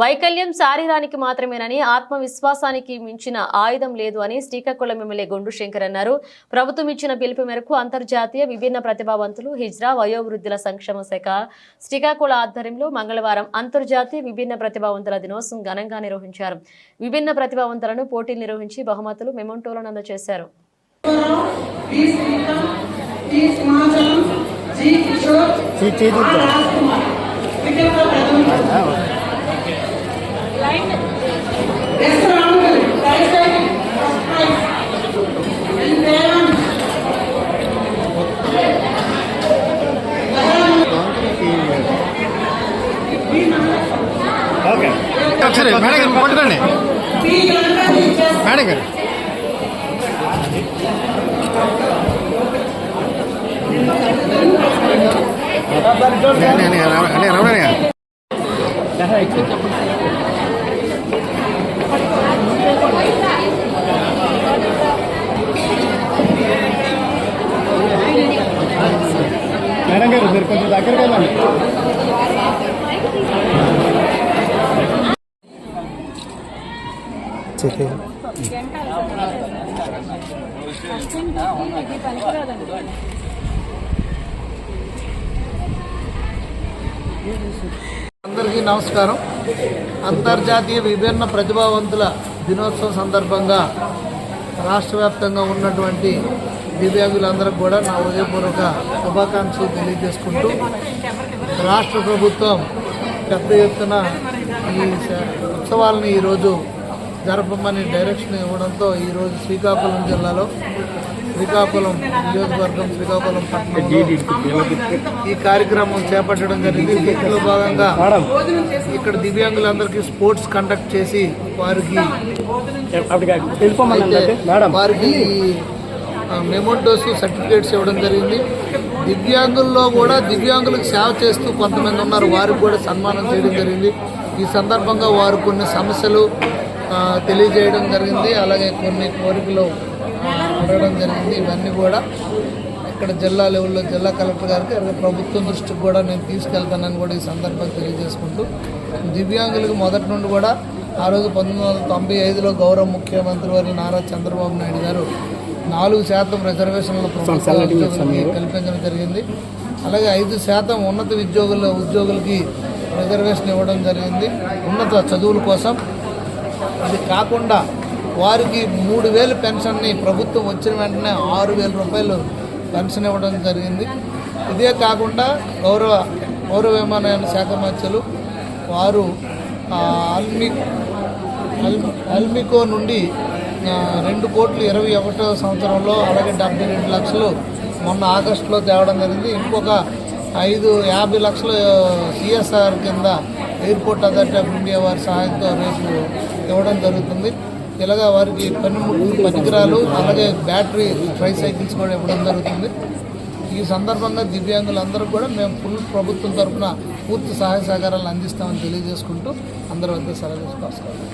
వైకల్యం శారీరానికి మాత్రమేనని ఆత్మవిశ్వాసానికి మించిన ఆయుధం లేదు అని శ్రీకాకుళం ఎమ్మెల్యే గొండు శంకర్ అన్నారు. ప్రభుత్వం ఇచ్చిన పిలుపు మేరకు అంతర్జాతీయ విభిన్న ప్రతిభావంతులు హిజ్రా వయోవృద్ధుల సంక్షేమ శాఖ శ్రీకాకుళ ఆధ్వర్యంలో మంగళవారం అంతర్జాతీయ విభిన్న ప్రతిభావంతుల దినోత్సవం ఘనంగా నిర్వహించారు. విభిన్న ప్రతిభావంతులను పోటీలు నిర్వహించి బహుమతులు మెమోంటోలను అందజేశారు. ఓకే. ఒకసారి మేడం గారు పట్టుకోండి. మేడం గారు. నేను- గారు. మేడం గారు మీరు కొంచెం దగ్గరికి వెళ్ళండి. అందరికీ నమస్కారం. అంతర్జాతీయ విభిన్న ప్రతిభావంతుల దినోత్సవం సందర్భంగా రాష్ట్ర వ్యాప్తంగా ఉన్నటువంటి దివ్యాంగులందరికీ కూడా నా హృదయపూర్వక శుభాకాంక్షలు తెలియజేసుకుంటూ రాష్ట్ర ప్రభుత్వం పెద్ద ఎత్తున ఈ ఉత్సవాలని ఈరోజు జరపమని డైరెక్షన్ ఇవ్వడంతో ఈరోజు శ్రీకాకుళం జిల్లాలో శ్రీకాకుళం నియోజకవర్గం శ్రీకాకుళం పట్టణంలో ఈ కార్యక్రమం చేపట్టడం జరిగింది. దీంట్లో భాగంగా ఇక్కడ దివ్యాంగులందరికీ స్పోర్ట్స్ కండక్ట్ చేసి వారికి వారికి మెమోటోస్ సర్టిఫికేట్స్ ఇవ్వడం జరిగింది. దివ్యాంగుల్లో కూడా దివ్యాంగులకు సేవ చేస్తూ కొంతమంది ఉన్నారు. వారికి కూడా సన్మానం చేయడం జరిగింది. ఈ సందర్భంగా వారు కొన్ని సమస్యలు తెలియజేయడం జరిగింది. అలాగే కొన్ని కోరికలు ఉండడం అడగడం జరిగింది. ఇవన్నీ కూడా ఇక్కడ జిల్లా లెవెల్లో జిల్లా కలెక్టర్ గారికి అలాగే ప్రభుత్వం దృష్టికి కూడా నేను తీసుకెళ్తానని కూడా ఈ సందర్భంగా తెలియజేసుకుంటూ దివ్యాంగులకు మొదటి నుండి కూడా ఆ రోజు పంతొమ్మిది వందల తొంభై ఐదులో గౌరవ ముఖ్యమంత్రి వారి నారా చంద్రబాబు నాయుడు గారు నాలుగు శాతం రిజర్వేషన్లు కల్పించడం జరిగింది. అలాగే ఐదు శాతం ఉన్నత ఉద్యోగుల ఉద్యోగులకి రిజర్వేషన్ ఇవ్వడం జరిగింది. ఉన్నత చదువుల కోసం. అది కాకుండా వారికి మూడు వేలు పెన్షన్ని ప్రభుత్వం వచ్చిన వెంటనే ఆరు వేల రూపాయలు పెన్షన్ ఇవ్వడం జరిగింది. ఇదే కాకుండా గౌరవ పౌర విమానయాన శాఖ మంత్రులు వారు అల్మి అల్ అల్మికో నుండి రెండు కోట్లు ఇరవై ఒకటో సంవత్సరంలో అలాగే డెబ్బై రెండు లక్షలు మొన్న ఆగస్టులో తేవడం జరిగింది. ఇంకొక ఐదు యాభై లక్షలు సిఎస్ఆర్ కింద ఎయిర్పోర్ట్ అథారిటీ ఆఫ్ ఇండియా వారి సహాయంతో రేపు ఇవ్వడం జరుగుతుంది. ఇలాగా వారికి పనిముట్లు పరికరాలు అలాగే బ్యాటరీ ట్రైసైకిల్స్ కూడా ఇవ్వడం జరుగుతుంది. ఈ సందర్భంగా దివ్యాంగులందరూ కూడా మేము ఫుల్ ప్రభుత్వం తరఫున పూర్తి సహాయ సహకారాలు అందిస్తామని తెలియజేసుకుంటూ అందరి వద్ద సెలవు తీసుకోవాలి